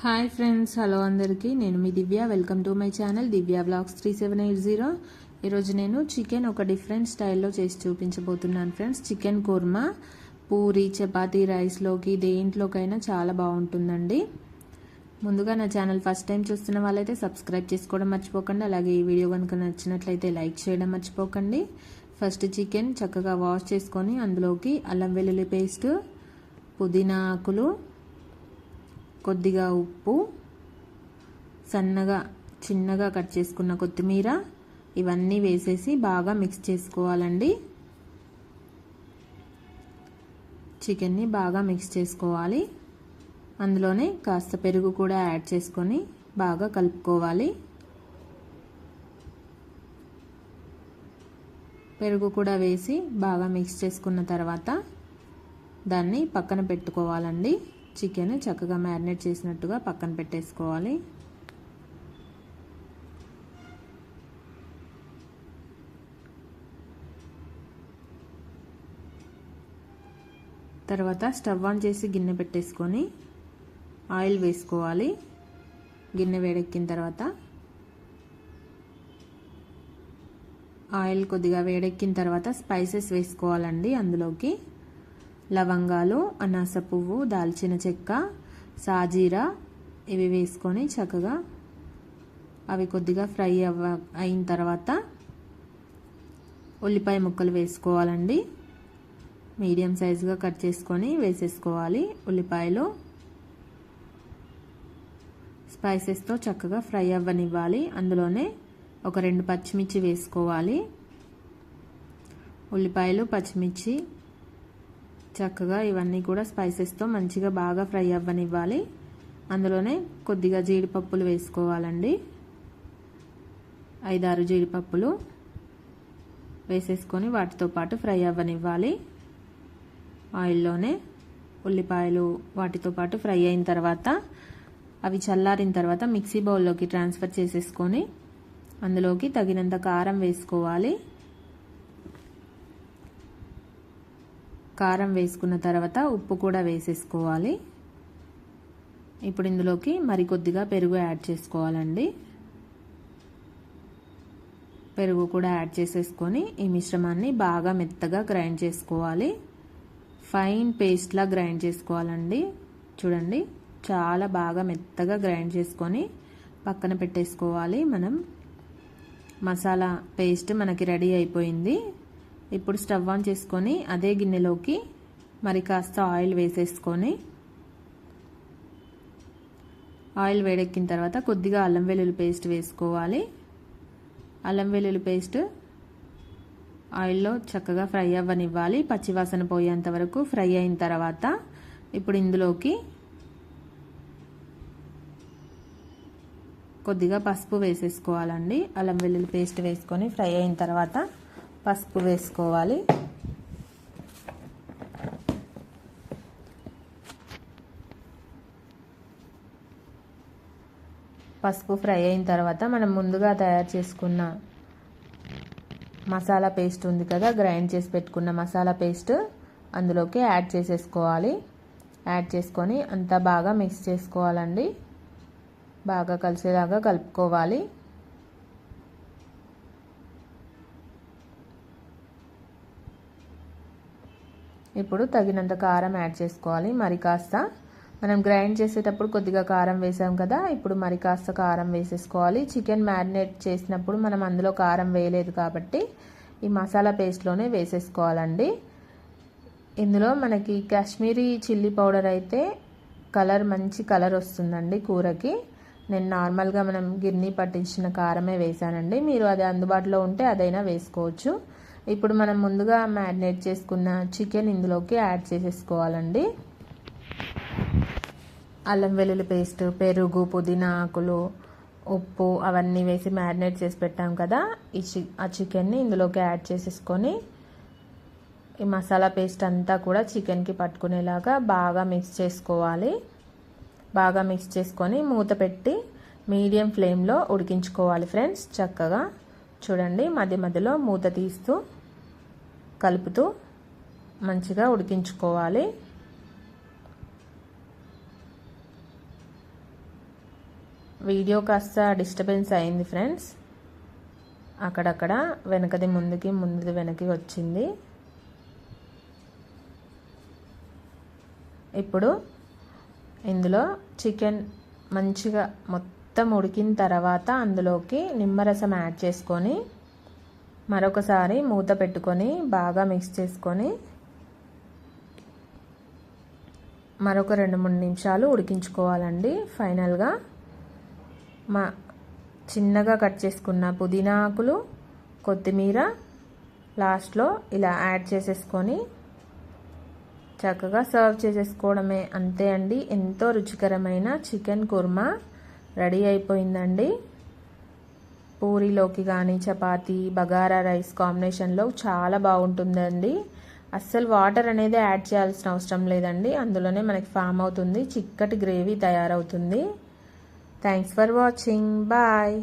Hi friends hello అందరికీ. నేను మీ Divya. Welcome to my channel Divya vlogs three seven eight zero ఈరోజు నేను chicken ఒక డిఫరెంట్ స్టైల్లో చేసి చూపించబోతున్నాను ఫ్రెండ్స్ చికెన్ కుర్మా పూరి చపాతీ రైస్లోకి దేంట్లోకైనా చాలా బాగుంటుందండి. ముందుగా నా ఛానల్ ఫస్ట్ టైం చూస్తున్న వాళ్ళైతే సబ్స్క్రైబ్ చేసుకోవడం మర్చిపోకండి. అలాగే ఈ వీడియో కనుక నచ్చినట్లయితే లైక్ చేయడం మర్చిపోకండి. ఫస్ట్ చికెన్ చక్కగా వాష్ చేసుకొని అందులోకి అల్లం వెల్లుల్లి పేస్ట్ పుదీనా ఆకులు కొద్దిగా ఉప్పు సన్నగా చిన్నగా కట్ చేసుకున్న కొత్తిమీర ఇవన్నీ వేసేసి బాగా మిక్స్ చేసుకోవాలండి. చికెన్ని బాగా మిక్స్ చేసుకోవాలి. అందులోనే కాస్త పెరుగు కూడా యాడ్ చేసుకొని బాగా కలుపుకోవాలి. పెరుగు కూడా వేసి బాగా మిక్స్ చేసుకున్న తర్వాత దాన్ని పక్కన పెట్టుకోవాలండి. చికెన్ చక్కగా మ్యారినేట్ చేసినట్టుగా పక్కన పెట్టేసుకోవాలి. తర్వాత స్టవ్ ఆన్ చేసి గిన్నె పెట్టేసుకొని ఆయిల్ వేసుకోవాలి. గిన్నె వేడెక్కిన తర్వాత ఆయిల్ కొద్దిగా వేడెక్కిన తర్వాత స్పైసెస్ వేసుకోవాలండి అందులోకి. లవంగాలు అనాస పువ్వు దాల్చిన చెక్క సాజీరా ఇవి వేసుకొని చక్కగా అవి కొద్దిగా ఫ్రై అవ్వ అయిన తర్వాత ఉల్లిపాయ ముక్కలు వేసుకోవాలండి. మీడియం సైజుగా కట్ చేసుకొని వేసేసుకోవాలి ఉల్లిపాయలు. స్పైసెస్తో చక్కగా ఫ్రై అవ్వనివ్వాలి. అందులోనే ఒక రెండు పచ్చిమిర్చి వేసుకోవాలి. ఉల్లిపాయలు పచ్చిమిర్చి చక్కగా ఇవన్నీ కూడా స్పైసెస్తో మంచిగా బాగా ఫ్రై అవ్వనివ్వాలి. అందులోనే కొద్దిగా జీడిపప్పులు వేసుకోవాలండి. ఐదారు జీడిపప్పులు వేసేసుకొని వాటితో పాటు ఫ్రై అవ్వనివ్వాలి. ఆయిల్లోనే ఉల్లిపాయలు వాటితో పాటు ఫ్రై అయిన తర్వాత అవి చల్లారిన తర్వాత మిక్సీ బౌల్లోకి ట్రాన్స్ఫర్ చేసేసుకొని అందులోకి తగినంత కారం వేసుకోవాలి. కారం వేసుకున్న తర్వాత ఉప్పు కూడా వేసేసుకోవాలి. ఇప్పుడు ఇందులోకి మరికొద్దిగా పెరుగు యాడ్ చేసుకోవాలండి. పెరుగు కూడా యాడ్ చేసేసుకొని ఈ మిశ్రమాన్ని బాగా మెత్తగా గ్రైండ్ చేసుకోవాలి. ఫైన్ పేస్ట్లా గ్రైండ్ చేసుకోవాలండి. చూడండి చాలా బాగా మెత్తగా గ్రైండ్ చేసుకొని పక్కన పెట్టేసుకోవాలి మనం. మసాలా పేస్ట్ మనకి రెడీ అయిపోయింది. ఇప్పుడు స్టవ్ ఆన్ చేసుకొని అదే గిన్నెలోకి మరి కాస్త ఆయిల్ వేసేసుకొని ఆయిల్ వేడెక్కిన తర్వాత కొద్దిగా అల్లం వెల్లుల్లి పేస్ట్ వేసుకోవాలి. అల్లం వెల్లుల్లి పేస్ట్ ఆయిల్లో చక్కగా ఫ్రై అవ్వనివ్వాలి. పచ్చివాసన పోయేంత వరకు ఫ్రై అయిన తర్వాత ఇప్పుడు ఇందులోకి కొద్దిగా పసుపు వేసేసుకోవాలండి. అల్లం వెల్లుల్లి పేస్ట్ వేసుకొని ఫ్రై అయిన తర్వాత పసుపు వేసుకోవాలి. పసుపు ఫ్రై అయిన తర్వాత మనం ముందుగా తయారు చేసుకున్న మసాలా పేస్ట్ ఉంది కదా గ్రైండ్ చేసి పెట్టుకున్న మసాలా పేస్ట్ అందులోకి యాడ్ చేసేసుకోవాలి. యాడ్ చేసుకొని అంతా బాగా మిక్స్ చేసుకోవాలండి. బాగా కలిసేలాగా కలుపుకోవాలి. ఇప్పుడు తగినంత కారం యాడ్ చేసుకోవాలి. మరి కాస్త మనం గ్రైండ్ చేసేటప్పుడు కొద్దిగా కారం వేసాం కదా ఇప్పుడు మరి కాస్త కారం వేసేసుకోవాలి. చికెన్ మ్యారినేట్ చేసినప్పుడు మనం అందులో కారం వేయలేదు కాబట్టి ఈ మసాలా పేస్ట్లోనే వేసేసుకోవాలండి. ఇందులో మనకి కాశ్మీరీ చిల్లీ పౌడర్ అయితే కలర్ మంచి కలర్ వస్తుందండి కూరకి. నేను నార్మల్గా మనం గిర్నీ పట్టించిన కారమే వేసానండి మీరు అది అందుబాటులో ఉంటే అదైనా వేసుకోవచ్చు. ఇప్పుడు మనం ముందుగా మ్యారినేట్ చేసుకున్న చికెన్ ఇందులోకి యాడ్ చేసేసుకోవాలండి. అల్లం వెల్లుల్లి పేస్ట్ పెరుగు పుదీనా ఆకులు ఉప్పు అవన్నీ వేసి మ్యారినేట్ చేసి పెట్టాం కదా. ఈ చి ఆ చికెన్ని ఇందులోకి యాడ్ చేసేసుకొని ఈ మసాలా పేస్ట్ అంతా కూడా చికెన్కి పట్టుకునేలాగా బాగా మిక్స్ చేసుకోవాలి. బాగా మిక్స్ చేసుకొని మూత పెట్టి మీడియం ఫ్లేమ్లో ఉడికించుకోవాలి ఫ్రెండ్స్ చక్కగా చూడండి మధ్య మధ్యలో మూత తీస్తూ కలుపుతూ మంచిగా ఉడికించుకోవాలి. వీడియో కాస్త డిస్టర్బెన్స్ అయింది ఫ్రెండ్స్ అక్కడక్కడ వెనకది ముందుకి ముందుది వెనక్కి వచ్చింది. ఇప్పుడు ఇందులో చికెన్ మంచిగా మొత్తం ఉడికిన తర్వాత అందులోకి నిమ్మరసం యాడ్ చేసుకొని మరొకసారి మూత పెట్టుకొని బాగా మిక్స్ చేసుకొని మరొక రెండు మూడు నిమిషాలు ఉడికించుకోవాలండి. ఫైనల్గా మా చిన్నగా కట్ చేసుకున్న పుదీనా ఆకులు కొత్తిమీర లాస్ట్లో ఇలా యాడ్ చేసేసుకొని చక్కగా సర్వ్ చేసేసుకోవడమే అంతే అండి. ఎంతో రుచికరమైన చికెన్ కుర్మా రెడీ అయిపోయిందండి. పూరీలోకి కానీ చపాతీ బగారా రైస్ కాంబినేషన్లో చాలా బాగుంటుందండి. అస్సలు వాటర్ అనేది యాడ్ చేయాల్సిన అవసరం లేదండి. అందులోనే మనకి ఫామ్ అవుతుంది చిక్కటి గ్రేవీ తయారవుతుంది. Thanks for watching. బాయ్.